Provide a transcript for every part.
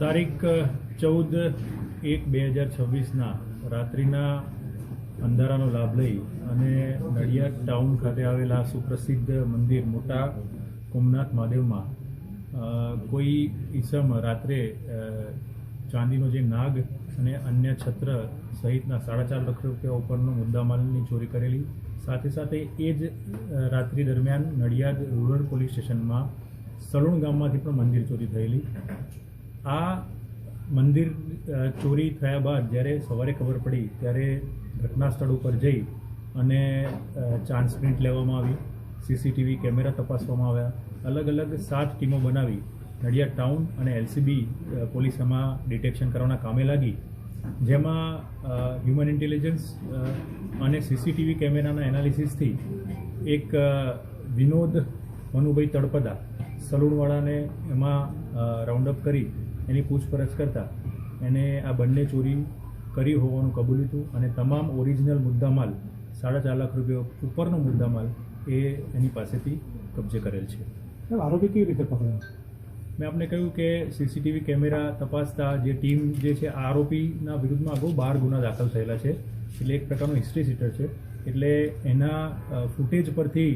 તારીખ ચૌદ એક બે હજાર છવ્વીસના રાત્રિના અંધારાનો લાભ લઈ અને નડિયાદ ટાઉન ખાતે આવેલા સુપ્રસિદ્ધ મંદિર મોટા કોમનાથ મહાદેવમાં કોઈ ઈસમ રાત્રે ચાંદીનો જે નાગ અને અન્ય છત્ર સહિતના સાડા ચાર લાખ રૂપિયા ઉપરનો મુદ્દામાલની ચોરી કરેલી. સાથે સાથે એ જ રાત્રિ દરમિયાન નડિયાદ રૂરલ પોલીસ સ્ટેશનમાં સલુણ ગામમાંથી પણ મંદિર ચોરી થયેલી. આ મંદિર ચોરી થયા બાદ જ્યારે સવારે ખબર પડી, ત્યારે ઘટના સ્થળ ઉપર જઈ અને ચાન્સ પ્રિન્ટ લેવામાં આવી સીસીટીવી કેમેરા તપાસવામાં આવ્યા, અલગ અલગ સાત ટીમો બનાવી, નડિયાદ ટાઉન અને એલસીબી પોલીસ એમાં ડિટેક્શન કરવાના કામે લાગી, જેમાં હ્યુમન ઇન્ટેલિજન્સ અને સીસીટીવી કેમેરાના એનાલિસિસથી એક વિનોદ મનુભાઈ તળપદા સલૂણવાળાને એમાં રાઉન્ડ અપ કરી એની પૂછપરછ કરતાં એને આ બંને ચોરી કરી હોવાનું કબૂલ્યું હતું અને તમામ ઓરિજિનલ મુદ્દામાલ સાડા ચાર લાખ રૂપિયા ઉપરનો મુદ્દામાલ એ એની પાસેથી કબજે કરેલ છે. આરોપી કેવી રીતે પકડાયો? મેં આપને કહ્યું કે સીસીટીવી કેમેરા તપાસતા જે ટીમ જે છે આરોપીના વિરુદ્ધમાં અગાઉ બાર ગુના દાખલ થયેલા છે. એટલે એક પ્રકારનો હિસ્ટ્રી સીટર છે. એટલે એના ફૂટેજ પરથી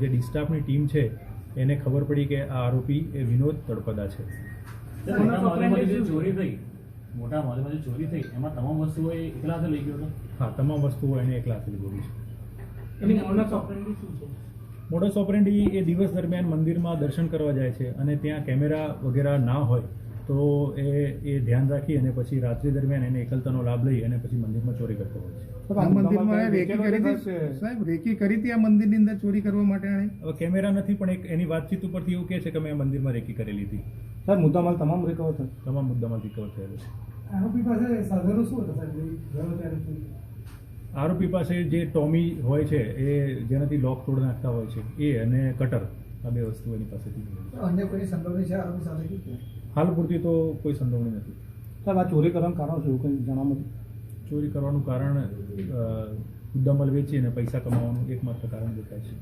જે ડિસ્ટાફની ટીમ છે એને ખબર પડી કે આ આરોપી એ વિનોદ તળપદા છે. ચોરી થઈ. મોટા મોલમાં જે ચોરી થઈ. એમાં તમામ વસ્તુઓ એ એકલા હાથે લઈ ગયો હતો હા તમામ વસ્તુઓ એને એકલા હાથે લીધેલી છે એની મોડસ ઓપરેન્ડી શું છે? મોડસ ઓપરેન્ડી એ દિવસ દરમિયાન મંદિરમાં દર્શન કરવા જાય છે અને ત્યાં કેમેરા વગેરે ના હોય તો એ એ ધ્યાન રાખી અને પછી રાત્રિ દરમિયાન એને એકલતાનો લાભ લઈ અને પછી મંદિરમાં ચોરી કરતો હોય છે. સાહેબ, મુદ્દામાલ રેકી કરી હતી? આ મંદિરની અંદર ચોરી કરવા માટે હવે કેમેરા નથી પણ એક એની વાતચીત ઉપરથી એવું કહે છે કે મેં મંદિરમાં રેકી કરેલી હતી. સાહેબ મુદ્દામાલ તમામ રિકવર થયો? તમામ મુદ્દામાં રિકવર થયેલો છે. આરોપી પાસે સાધનો શું હતા સાહેબ? આરોપી પાસે જે ટોમી હોય છે એ જેનાથી લોક તોડ નાખતા હોય છે એ અને કટર. આ બે વસ્તુ એની પાસેથી મળી અન્ય કોઈની સંડોવણી છે? આરોપી સાથે હાલ પૂરતી તો કોઈ સંડોવણી નથી. સાહેબ આ ચોરી કરવાનું કારણ શું? કંઈ જણાવો ચોરી કરવાનું કારણ દમલ વેચીને પૈસા કમાવાનું એકમાત્ર કારણ દેખાય છે.